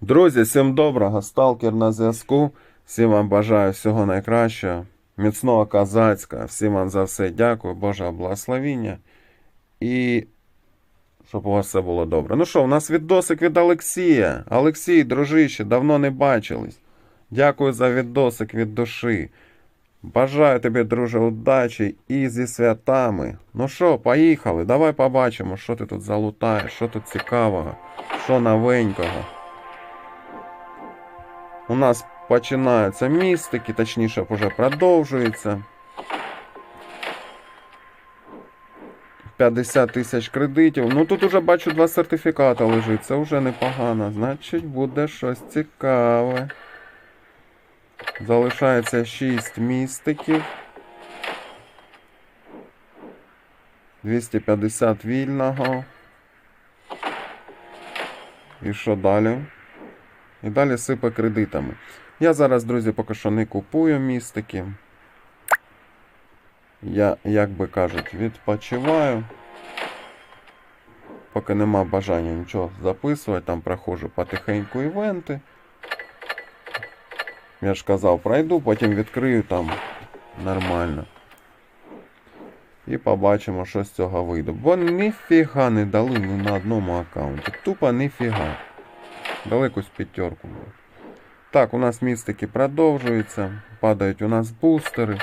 Друзі, всім доброго, сталкер на зв'язку. Всім вам бажаю всього найкращого, міцного козацька. Всім вам за все дякую, Божого благословіння. І щоб у вас все було добре. Ну що, у нас відосик від Олексія. Олексій, дружище, давно не бачились. Дякую за відосик від душі. Бажаю тобі, друже, удачі і зі святами. Ну що, поїхали. Давай побачимо, що ти тут залутаєш, що тут цікавого, що новенького. У нас починаються містики, точніше, вже продовжується. 50 тисяч кредитів. Ну тут уже бачу два сертифіката лежить. Це вже непогано. Значить, буде щось цікаве. Залишається 6 містиків. 250 вільного. І що далі? І далі сипе кредитами. Я зараз, друзі, поки що не купую містики. Я, як би кажуть, відпочиваю. Поки нема бажання нічого записувати, там проходжу потихеньку івенти. Я ж казав, пройду, потім відкрию там нормально. І побачимо, що з цього вийде. Бо ніфіга не дали ні на одному аккаунті. Тупо ніфіга. Дали якусь п'ятерку. Так, у нас містики продовжуються. Падають у нас бустери.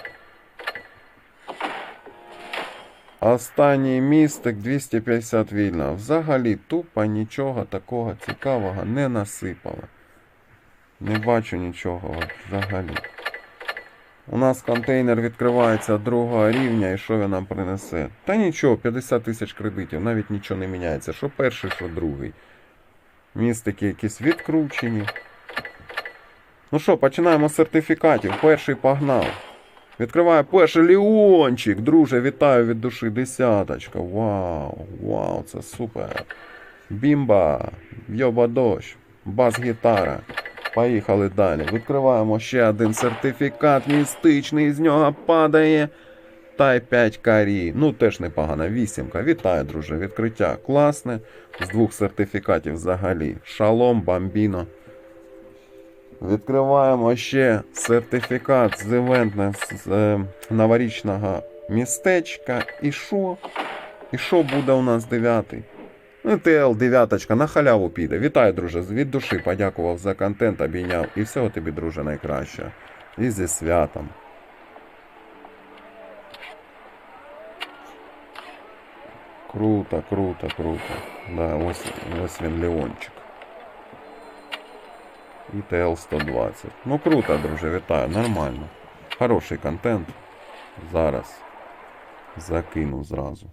Останній містик 250 вільно. Взагалі тупо нічого такого цікавого не насипало. Не бачу нічого взагалі. У нас контейнер відкривається другого рівня і що він нам принесе? Та нічого, 50 тисяч кредитів, навіть нічого не міняється. Що перший, що другий. Містики якісь відкручені. Ну що, починаємо з сертифікатів. Перший погнав. Відкриває перший Ліончик. Друже, вітаю від душі. Десяточка. Вау, вау, це супер. Бімба, йоба дощ, бас-гітара. Поїхали далі. Відкриваємо ще один сертифікат містичний, з нього падає. Та й 5 карі. Ну, теж непогано. Вісімка. Вітаю, друже. Відкриття класне. З двох сертифікатів взагалі. Шалом, бамбіно. Відкриваємо ще сертифікат з івентне з е, новорічного містечка. І що? І що буде у нас дев'ятий? Ну, ТЛ дев'яточка на халяву піде. Вітаю, друже. Від душі подякував за контент, обійняв. І всього тобі, друже, найкраще. І зі святом. Круто, круто, круто. Да, ось, ось він Леончик. І ТЛ-120. Ну круто, друже, вітаю, нормально. Хороший контент. Зараз закину зразу.